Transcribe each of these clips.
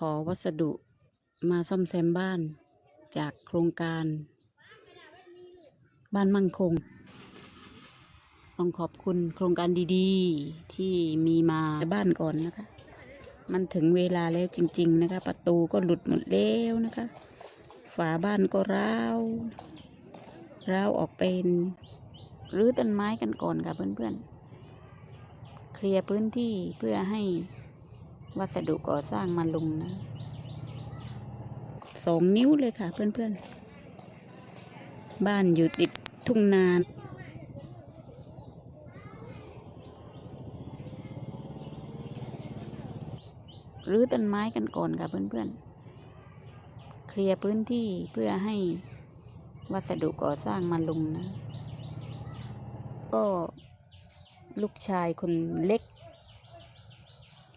ขอวัสดุมาซ่อมแซมบ้านจากโครงการ บ้านมั่งคง ต้องขอบคุณโครงการดีๆ ที่มีมาบ้านก่อนนะคะ มันถึงเวลาแล้วจริง ๆ นะคะ ประตูก็หลุดหมดแล้วนะคะ ฝาบ้านก็ร้าวร้าวออกเป็นรื้อต้นไม้กันก่อนค่ะเพื่อนๆ เคลียร์พื้นที่เพื่อให้ วัสดุก่อสร้างมาลงนะสองนิ้วเลยค่ะเพื่อนๆ บ้านอยู่ติดทุ่งนารื้อต้นไม้กันก่อนค่ะเพื่อนๆ เคลียร์พื้นที่เพื่อให้วัสดุก่อสร้างมาลงนะ ก็ลูกชายคนเล็ก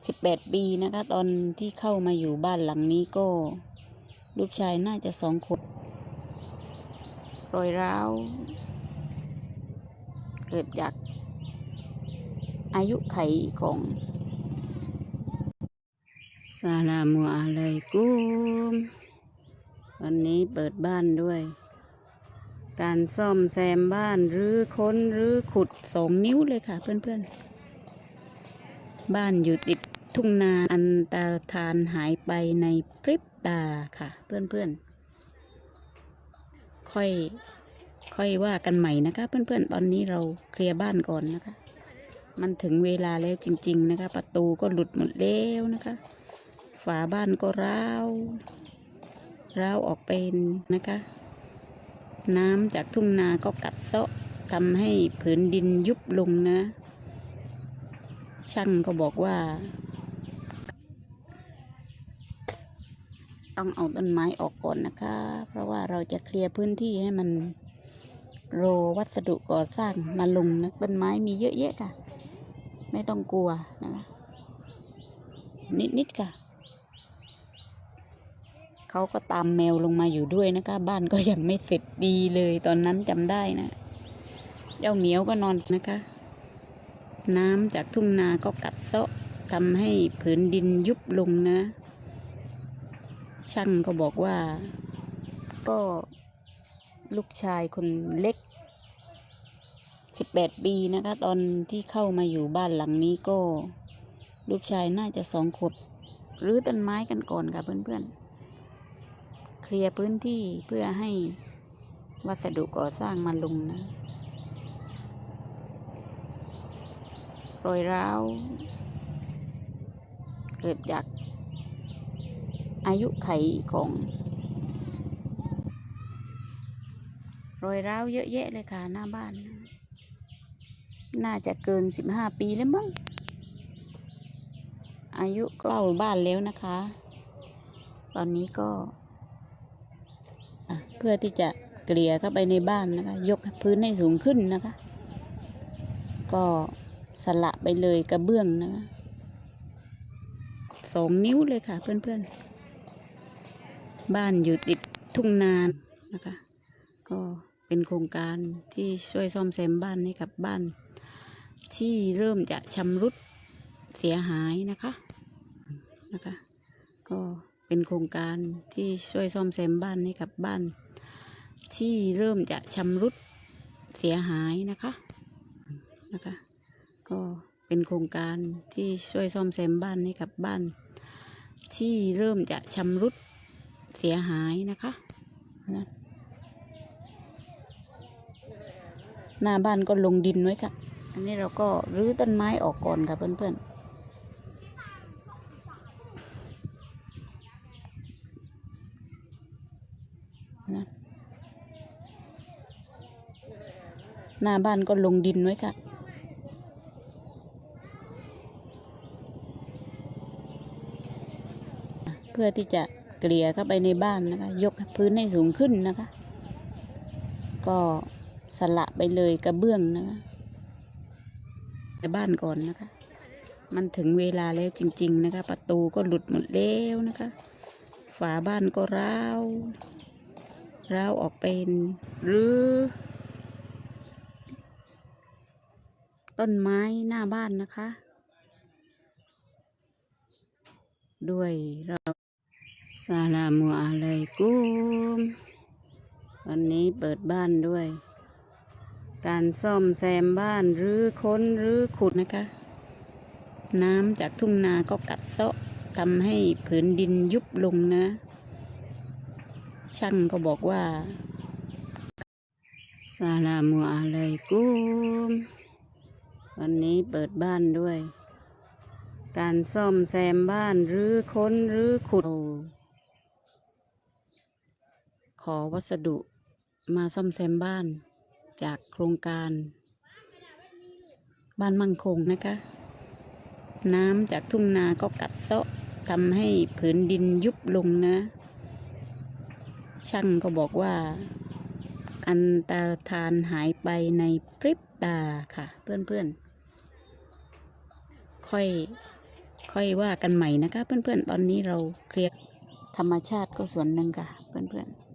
สิบแปดปีนะคะ ตอนที่เข้ามาอยู่บ้านหลังนี้ก็ ลูกชายน่าจะสองคนรอยร้าว เกิดจากอายุไขของสลามุอะลัยกุมวันนี้เปิดบ้านด้วย การซ่อมแซมบ้านหรือค้นหรือขุดสองนิ้วเลยค่ะเพื่อนๆ บ้านอยู่ติด ทุ่งนาอันตรธานหายไปในพริบตาค่ะ เพื่อนๆ ค่อยค่อยว่ากันใหม่นะคะ เพื่อนๆ ตอนนี้เราเคลียร์บ้านก่อนนะคะ มันถึงเวลาแล้วจริง ๆ นะคะ ประตูก็หลุดหมดแล้วนะคะ ฝาบ้านก็ร้าวร้าวออกเป็นนะคะ น้ำจากทุ่งนาก็กัดเซาะทำให้ผืนดินยุบลงนะ ช่างก็บอกว่า ต้องเอาต้นไม้ออกก่อนนะคะ เพราะว่าเราจะเคลียร์พื้นที่ให้มันโรวัสดุก่อสร้างมาลงนะต้นไม้มีเยอะแยะค่ะ ไม่ต้องกลัวนะคะนิดๆค่ะ เขาก็ตามแมวลงมาอยู่ด้วยนะคะ บ้านก็ยังไม่เสร็จดีเลยตอนนั้นจำได้นะ เจ้าเหมียวก็นอนนะคะ น้ำจากทุ่งนาก็กัดเซาะทำให้ผืนดินยุบลงนะ ช่างก็บอกว่า ก็ลูกชายคนเล็กสิบแปดปีนะคะ ตอนที่เข้ามาอยู่บ้านหลังนี้ก็ ลูกชายน่าจะสองขวบรื้อต้นไม้กันก่อนค่ะเพื่อนๆ เคลียร์พื้นที่เพื่อให้วัสดุก่อสร้างมาลงนะรอยร้าว เกิดจาก อายุไขของรอยร้าวเยอะแยะเลยค่ะหน้าบ้าน น่าจะเกินสิบห้าปีแล้วมั้ง อายุเข้าบ้านแล้วนะคะ ตอนนี้ก็ เพื่อที่จะเกลี่ยเข้าไปในบ้านนะคะ ยกพื้นให้สูงขึ้นนะคะ ก็สละไปเลยกระเบื้องนะคะสองนิ้วเลยค่ะเพื่อนๆ บ้านอยู่ติดทุ่งนานะคะ ก็เป็นโครงการที่ช่วยซ่อมแซมบ้านให้กับบ้าน ที่เริ่มจะชำรุดเสียหายนะคะนะคะ ก็เป็นโครงการที่ช่วยซ่อมแซมบ้านให้กับบ้าน ที่เริ่มจะชำรุดเสียหายนะคะนะคะ ก็เป็นโครงการที่ช่วยซ่อมแซมบ้านให้กับบ้าน ที่เริ่มจะชำรุด เสียหายนะคะนะหน้าบ้านก็ลงดินไว้ค่ะ อันนี้เราก็รื้อต้นไม้ออกก่อนค่ะเพื่อนๆนะหน้าบ้านก็ลงดินไว้ค่ะ เพื่อที่จะ เกลี่ยเข้าไปในบ้านนะคะ ยกพื้นให้สูงขึ้นนะคะ ก็สละไปเลยกระเบื้องนะคะในบ้านก่อนนะคะ มันถึงเวลาแล้วจริง ๆ นะคะ ประตูก็หลุดหมดแล้วนะคะ ฝาบ้านก็ร้าวร้าวออกเป็นหรือ ต้นไม้หน้าบ้านนะคะ ด้วยเรา สลามุอะลัยกุม วันนี้เปิดบ้านด้วย การซ่อมแซมบ้านหรือค้นหรือขุดนะคะ น้ำจากทุ่งนาก็กัดเซาะทำให้ผืนดินยุบลงนะ ช่างก็บอกว่าสลามุอะลัยกุม วันนี้เปิดบ้านด้วยการซ่อมแซมบ้านหรือค้นหรือขุด อวัสดุมาซ่อมแซมบ้านจากโครงการ บ้านมั่งคงนะคะ น้ำจากทุ่งนาก็กัดเซาะทำให้ผืนดินยุบลงนะ ช่างก็บอกว่า อันตรธานหายไปในพริบตาค่ะ เพื่อนๆ ค่อยค่อยว่ากันใหม่นะคะ เพื่อนๆ ตอนนี้เราเคลียร์ธรรมชาติก็ส่วนหนึ่งค่ะ เพื่อนๆ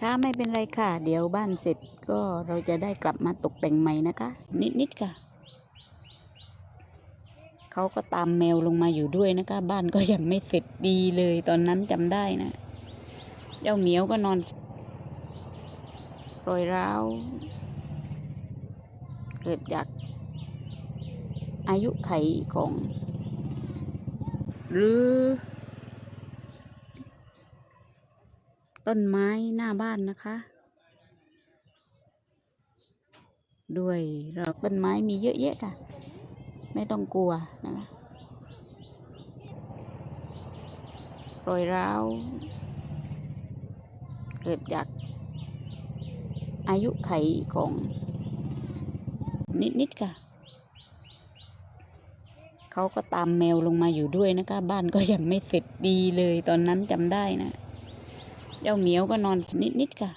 ค่ะไม่เป็นไรค่ะ เดี๋ยวบ้านเสร็จก็เราจะได้กลับมาตกแต่งใหม่นะคะ นิดๆค่ะเขาก็ตามแมวลงมาอยู่ด้วยนะคะ บ้านก็ยังไม่เสร็จดีเลยตอนนั้นจำได้นะ เจ้าเหมียวก็นอนรอยร้าว เกิดจากอายุไขของ หรือ ต้นไม้หน้าบ้านนะคะ ด้วยเราต้นไม้มีเยอะแยะค่ะ ไม่ต้องกลัวนะคะรอยร้าว เกิดจากอายุไขของนิดๆค่ะ เขาก็ตามแมวลงมาอยู่ด้วยนะคะ บ้านก็ยังไม่เสร็จดีเลยตอนนั้นจำได้นะ เจ้าเหมียวก็นอนนิดๆค่ะ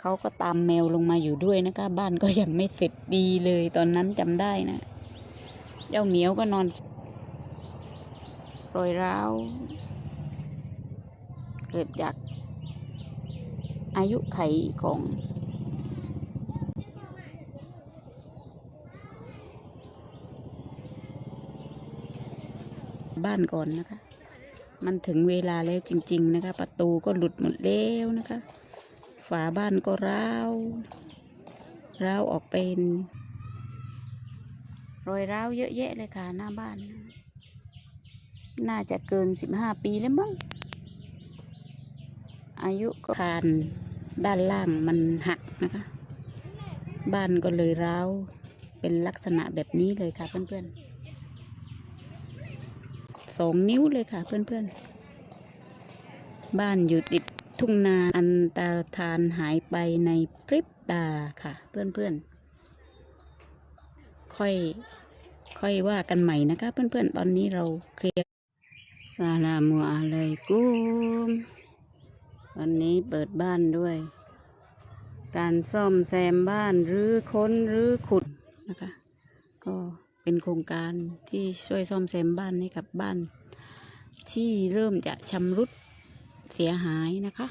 เขาก็ตามแมวลงมาอยู่ด้วยนะคะ บ้านก็ยังไม่เสร็จดีเลยตอนนั้นจำได้นะ เจ้าเหมียวก็นอนรอยร้าว เกิดจากอายุไขของบ้านก่อนนะคะ มันถึงเวลาแล้วจริง ๆ นะคะ ประตูก็หลุดหมดแล้วนะคะ ฝาบ้านก็ร้าวร้าวออกเป็น รอยร้าวเยอะแยะเลยค่ะหน้าบ้าน น่าจะเกินสิบห้าปีแล้วมั้งอายุก็คานด้านล่างมันหักนะคะ บ้านก็เลยร้าวเป็นลักษณะแบบนี้เลยค่ะเพื่อนๆ สองนิ้วเลยค่ะ เพื่อนๆ บ้านอยู่ติดทุ่งนาอันตรธานหายไปในพริบตาค่ะ เพื่อนๆ ค่อยค่อยว่ากันใหม่นะคะ เพื่อนๆ ตอนนี้เราเคลียร์สลามุอะลัยกุมวันนี้เปิดบ้านด้วย การซ่อมแซมบ้านหรือค้นหรือขุดนะคะ ก็ เป็นโครงการที่ช่วยซ่อมแซมบ้านให้กับบ้าน ที่เริ่มจะชำรุดเสียหายนะคะ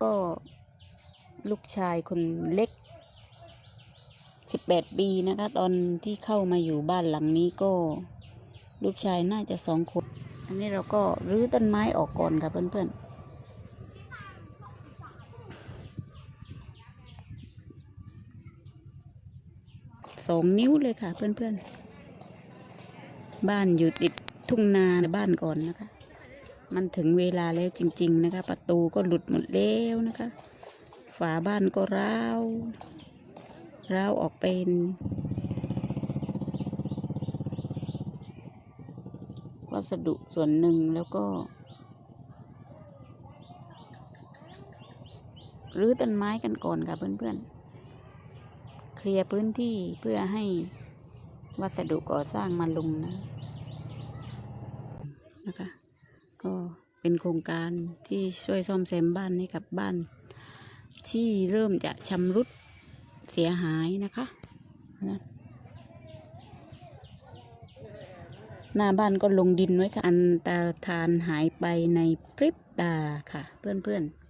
ก็ลูกชายคนเล็ก 18 ปีนะคะ ตอนที่เข้ามาอยู่บ้านหลังนี้ก็ลูกชายน่าจะสองคนอันนี้เราก็รื้อต้นไม้ออกก่อนค่ะเพื่อนๆสองนิ้วเลยค่ะเพื่อนๆ บ้านอยู่ติดทุ่งนาบ้านก่อนนะคะ มันถึงเวลาแล้วจริง ๆ นะคะ ประตูก็หลุดหมดแล้วนะคะ ฝาบ้านก็ร้าวร้าวออกเป็นวัสดุส่วนหนึ่งแล้วก็รื้อต้นไม้กันก่อนค่ะเพื่อนๆ เคลียร์พื้นที่เพื่อให้ วัสดุก่อสร้างมาลงนะนะคะ ก็เป็นโครงการที่ช่วยซ่อมแซมบ้านให้กับบ้าน ที่เริ่มจะชำรุดเสียหายนะคะนะหน้าบ้านก็ลงดินไว้ค่ะอันตรธานหายไปในพริบตาค่ะ เพื่อนๆ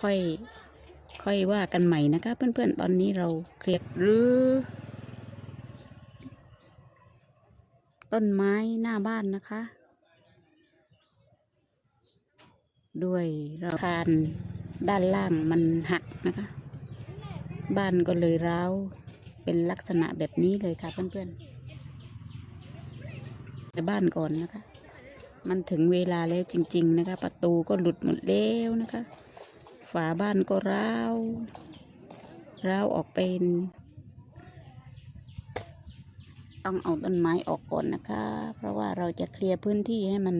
ค่อยค่อยว่ากันใหม่นะคะ เพื่อนๆ ตอนนี้เราเคลียร์หรือ ต้นไม้หน้าบ้านนะคะ ด้วยราคานด้านล่างมันหักนะคะ บ้านก็เลยร้าวเป็นลักษณะแบบนี้เลยค่ะเพื่อนๆแต่บ้านก่อนนะคะ มันถึงเวลาแล้วจริง ๆ นะคะ ประตูก็หลุดหมดแล้วนะคะ ฝาบ้านก็ร้าวร้าวออกเป็น ต้องเอาต้นไม้ออกก่อนนะคะ เพราะว่าเราจะเคลียร์พื้นที่ให้มัน